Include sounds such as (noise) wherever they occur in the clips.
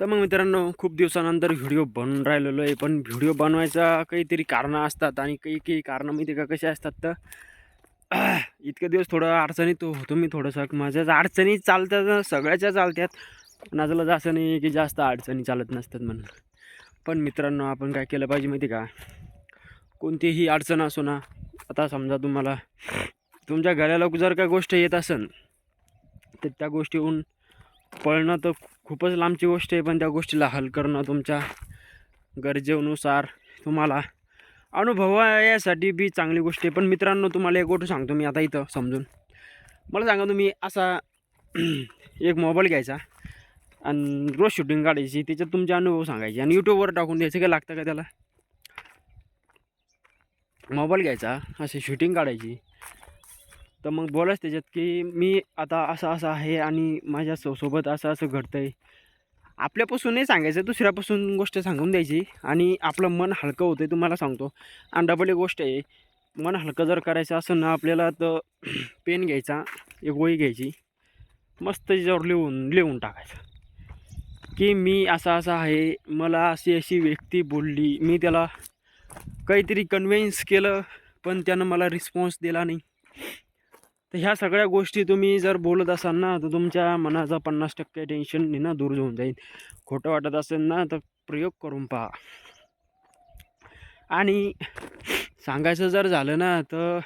तर मग मित्रांनो खूप दिवसानंतर व्हिडिओ बनवून राहिलेलो आहे. पण व्हिडिओ बनवायचा काहीतरी कारणं असतात आणि काही काही कारणं माहिती आहे का कसे असतात? तर इतके दिवस थोडं अडचणीत होतो मी थोडंसं. माझ्याच अडचणी चालतात सगळ्याच्या चालतात कोणाचं असं नाही की जास्त अडचणी चालत नसतात म्हणून. पण मित्रांनो आपण काय केलं पाहिजे माहिती आहे का? कोणतीही अडचण असो ना आता समजा तुम्हाला तुमच्या घराला जर का गोष्ट येत असेल तर त्या गोष्टीहून पळणं तर खूपच लांबची गोष्ट आहे पण त्या गोष्टीला हल करणं तुमच्या गरजेनुसार तुम्हाला अनुभव यासाठी बी चांगली गोष्ट आहे. पण मित्रांनो तुम्हाला एक गोष्ट सांगतो मी आता इथं समजून. मला सांगा तुम्ही असा (clears throat) एक मोबाईल घ्यायचा आणि रोज शूटिंग काढायची त्याच्यात तुमचे अनुभव सांगायचे आणि यूट्यूबवर टाकून द्यायचं काय लागतं का त्याला? मोबाईल घ्यायचा अशी शूटिंग काढायची तर मग बोलायच त्याच्यात की मी आता असं असं आहे आणि माझ्या सो सोबत असं असं घडतं आहे आपल्यापासून नाही सांगायचं दुसऱ्यापासून गोष्ट सांगून द्यायची आणि आपलं मन हलकं होतं आहे तुम्हाला सांगतो. आणि डबल एक गोष्ट आहे मन हलकं जर करायचं असं ना आपल्याला तर (clears throat) पेन घ्यायचा एक वही घ्यायची मस्त त्याच्यावर लिहून लिहून टाकायचं. की मी असा असा आहे मला अशी अशी व्यक्ती बोलली मी त्याला काहीतरी कन्व्हिन्स केलं पण त्यानं मला रिस्पॉन्स दिला नाही. तर ह्या सगळ्या गोष्टी तुम्ही जर बोलत असाल ना तर तुमच्या मनाचा पन्नास टक्के टेन्शन ना दूर होऊन जाईल. खोटं वाटत असेल ना तर प्रयोग करून पहा. आणि सांगायचं जर झालं ना तर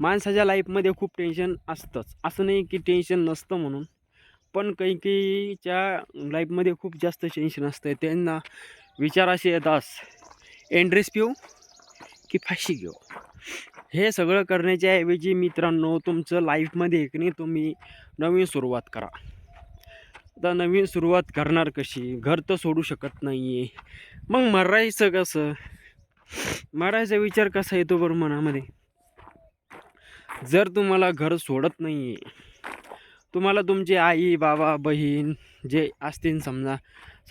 माणसाच्या लाईफमध्ये खूप टेन्शन असतंच. असं नाही की टेन्शन नसतं म्हणून पण काही काहीच्या लाईफमध्ये खूप जास्त टेन्शन असतं त्यांना विचार असे येतात. एंड्रेस पिऊ की फाशी घेऊ? हे सगळं करण्याच्या ऐवजी मित्रांनो तुमचं लाईफमध्ये एक नाही तुम्ही नवीन सुरुवात करा. आता नवीन सुरुवात करणार कशी? घर तर सोडू शकत नाही आहे मग मरायचं कसं? मरायचा विचार कसा येतो बरं मनामध्ये? जर तुम्हाला घर सोडत नाही आहे तुम्हाला तुमचे आई बाबा बहीण जे असतील समजा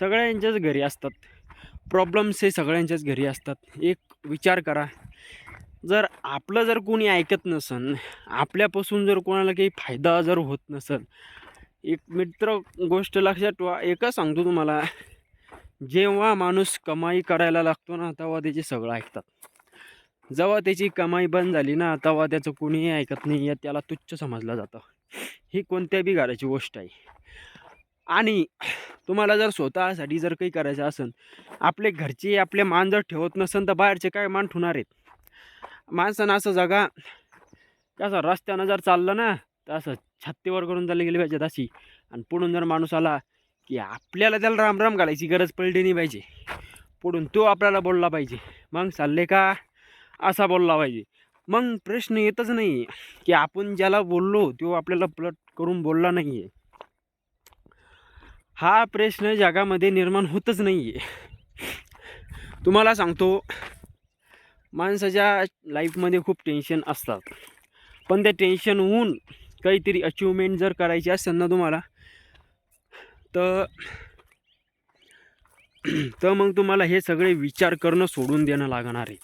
सगळ्यांच्याच घरी असतात. प्रॉब्लेम्स हे सगळ्यांच्याच घरी असतात. एक विचार करा. जर आपलं जर कोणी ऐकत नसन आपल्यापासून जर कोणाला काही फायदा जर होत नसेल एक मित्र गोष्ट लक्षात ठेवा एकच सांगतो तुम्हाला. जेव्हा माणूस कमाई करायला लागतो ना तेव्हा त्याचे सगळं ऐकतात. जेव्हा त्याची कमाई बंद झाली ना तेव्हा त्याचं कोणीही ऐकत नाही या त्याला तुच्छ समजलं जातं. ही कोणत्या बी घराची गोष्ट आहे. आणि तुम्हाला जर स्वतःसाठी जर काही करायचं असेल आपले घरचे आपले मान जर ठेवत नसेल तर बाहेरचे काय मान ठेवणार आहेत? माणसानं असं जगा कसं रस्त्यानं जर चाललं ना तर असं छत्तीवर करून चालली गेली पाहिजे अशी. आणि पुढून जर माणूस आला की आपल्याला त्याला राम राम घालायची गरज पडली नाही पाहिजे. पुढून तो आपल्याला बोलला पाहिजे. मग चालले का? असा बोलला पाहिजे. मग प्रश्न येतच नाही की आपण ज्याला बोललो तो आपल्याला प्लट करून बोलला नाही आहे हा प्रश्न जगामध्ये निर्माण होतच नाही आहे तुम्हाला सांगतो माणसाच्या लाईफमध्ये खूप टेन्शन असतात. पण त्या टेन्शनहून काहीतरी अचिव्हमेंट जर करायची असेल ना तुम्हाला तर (clears throat) तर मग तुम्हाला हे सगळे विचार करणं सोडून देणं लागणार आहे.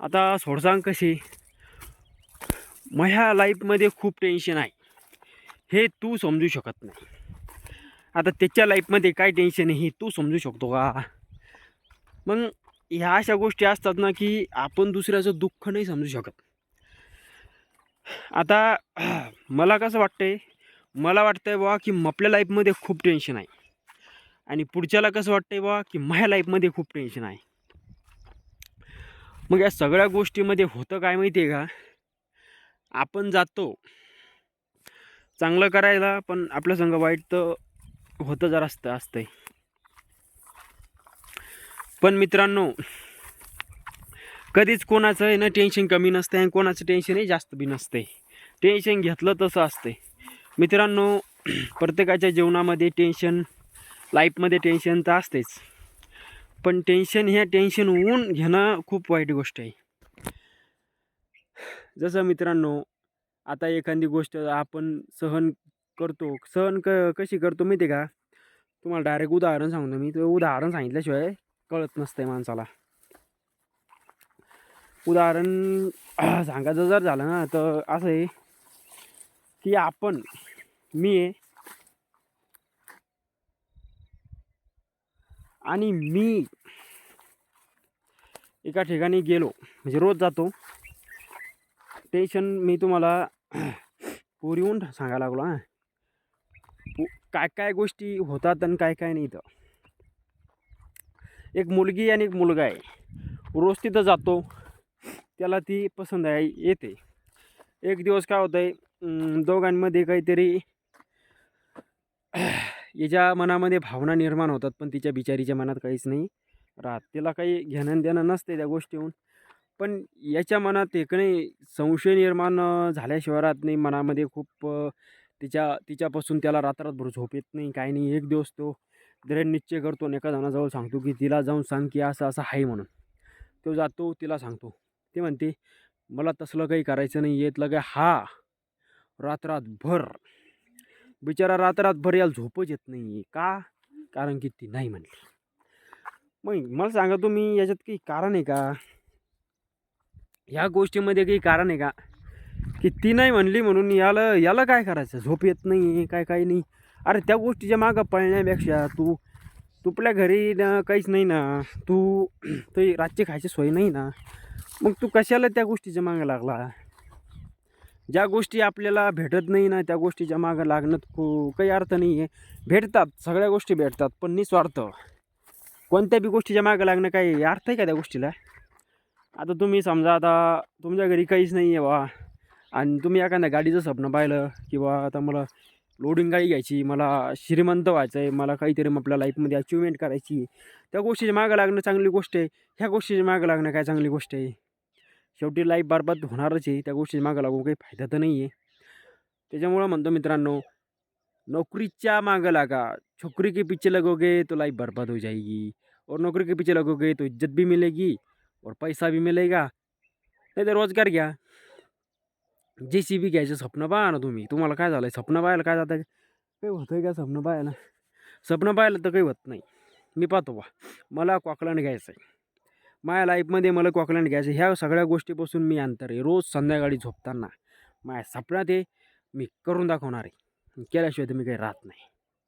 आता सोडसांग कशी माझ्या लाईफमध्ये खूप टेन्शन आहे. हे तू समजू शकत नाही. आता त्याच्या लाईफमध्ये काय टेन्शन आहे हे तू समजू शकतो का? मग ह्या अशा गोष्टी असतात ना की आपण दुसऱ्याचं दुःख नाही समजू शकत. आता (clears throat) मला कसं वाटतंय मला वाटतंय बा की आपल्या लाईफमध्ये खूप टेन्शन आहे. आणि पुढच्याला कसं वाटतंय बा की माझ्या लाईफमध्ये खूप टेन्शन आहे. मग या सगळ्या गोष्टीमध्ये होतं काय माहिती आहे का? आपण जातो. चांगलं करायला पण आपल्या संग वाईट तर होतं जरा असतं असतंय. पण मित्रांनो कधीच कोणाचं आहे ना टेन्शन कमी नसतं आणि कोणाचं टेन्शनही जास्त बी नसते टेन्शन घेतलं तसं असते मित्रांनो (clears throat) प्रत्येकाच्या जीवनामध्ये टेन्शन लाईफमध्ये टेन्शन तर असतेच पण टेन्शन ह्या टेन्शन होऊन घेणं खूप वाईट गोष्ट आहे. जसं मित्रांनो आता एखादी गोष्ट आपण सहन करतो. सहन क कशी करतो माहिती आहे का? तुम्हाला डायरेक्ट उदाहरण सांगतो मी. तर उदाहरण सांगितल्याशिवाय कळत नसतंय माणसाला. उदाहरण (clears throat) सांगायचं जर झालं ना तर असं आहे की आपण मी आहे. आणि मी एका ठिकाणी गेलो म्हणजे रोज जातो. टेन्शन मी तुम्हाला (clears throat) पोरीहून सांगायला लागलो हां. काय काय गोष्टी होतात आणि काय काय नाही तर एक मुलगी आणि एक मुलगा आहे. रोज तिथं जातो. त्याला ती पसंत आहे येते. एक दिवस काय होतं आहे दोघांमध्ये काहीतरी याच्या मनामध्ये भावना निर्माण होतात पण तिच्या बिचारीच्या मनात काहीच नाही राहत. तिला काही घेणं देणं नसते त्या गोष्टीहून. पण याच्या मनात एक नाही संशय निर्माण झाल्याशिवाय राहत नाही. मनामध्ये खूप तिच्या तिच्यापासून त्याला रात्रभर झोप येत नाही. काही नाही एक दिवस तो दृढ निश्चय करतो आणि एका जणाजवळ सांगतो की तिला जाऊन सांग की असं असं आहे म्हणून. तो जातो तिला सांगतो. ते म्हणते मला तसलं काही करायचं नाही येतलं काय हा रात्रातभर. बिचारा रात्रातभर याला झोपच येत नाही आहे का? कारण की ती नाही म्हणली. मग मला सांगा तुम्ही याच्यात काही कारण आहे का? ह्या गोष्टीमध्ये काही कारण आहे का? की ती नाही म्हणली म्हणून याला याला काय करायचं? झोप येत नाही काय काय नाही. अरे त्या गोष्टीच्या मागं पळण्यापेक्षा तू तुपल्या घरी ना काहीच नाही ना. तू ते रातची खायची सोय नाही ना. मग तू कशाला त्या गोष्टीच्या मागं लागला? ज्या गोष्टी आपल्याला भेटत नाही ना त्या गोष्टीच्या मागं लागणं खू काही अर्थ नाही आहे. भेटतात सगळ्या गोष्टी भेटतात पण निस्वार्थ कोणत्या बी गोष्टीच्या मागं लागणं काही अर्थ आहे का त्या गोष्टीला? आता तुम्ही समजा आता तुमच्या घरी काहीच नाही आहे बा. आणि तुम्ही एखाद्या गाडीचं स्वप्न पाहिलं किंवा आता मला लोडिंग गाडी घ्यायची मला श्रीमंत व्हायचं आहे मला काहीतरी आपल्या लाईफमध्ये अचिव्हमेंट करायची. आहे. त्या गोष्टीच्या मागं लागणं चांगली गोष्ट आहे. ह्या गोष्टीच्या मागं लागणं काय चांगली गोष्ट आहे? शेवटी लाईफ बरबाद होणारच आहे. त्या गोष्टीच्या मागं लागून काही फायदा तर नाही आहे त्याच्यामुळं म्हणतो मित्रांनो नोकरीच्या मागं लागा. छोकरी के पीछे लगोगे तो लाइफ बर्बाद हो जाएगी. और नौकरी के पीछे लगोगे तो इज्जत भी मिलेगी और पैसा भी मिलेगा. नाही तर रोजगार घ्या. जे सी बी घ्यायचं स्वप्न पाहा ना तुम्ही. तुम्हाला काय झालं आहे स्वप्न पाहायला काय जातं काही होतं आहे का स्वप्न पाहायला? स्वप्न पाहायला तर काही होत नाही. मी पाहतो बा मला कॉकलँड घ्यायचं आहे माझ्या लाईफमध्ये मला कॉकलँड घ्यायचं आहे. ह्या सगळ्या गोष्टीपासून मी अंतर आहे. रोज संध्याकाळी झोपताना. माझ्या स्वप्नात हे मी करून दाखवणार आहे. केल्याशिवाय तर मी काही राहत नाही.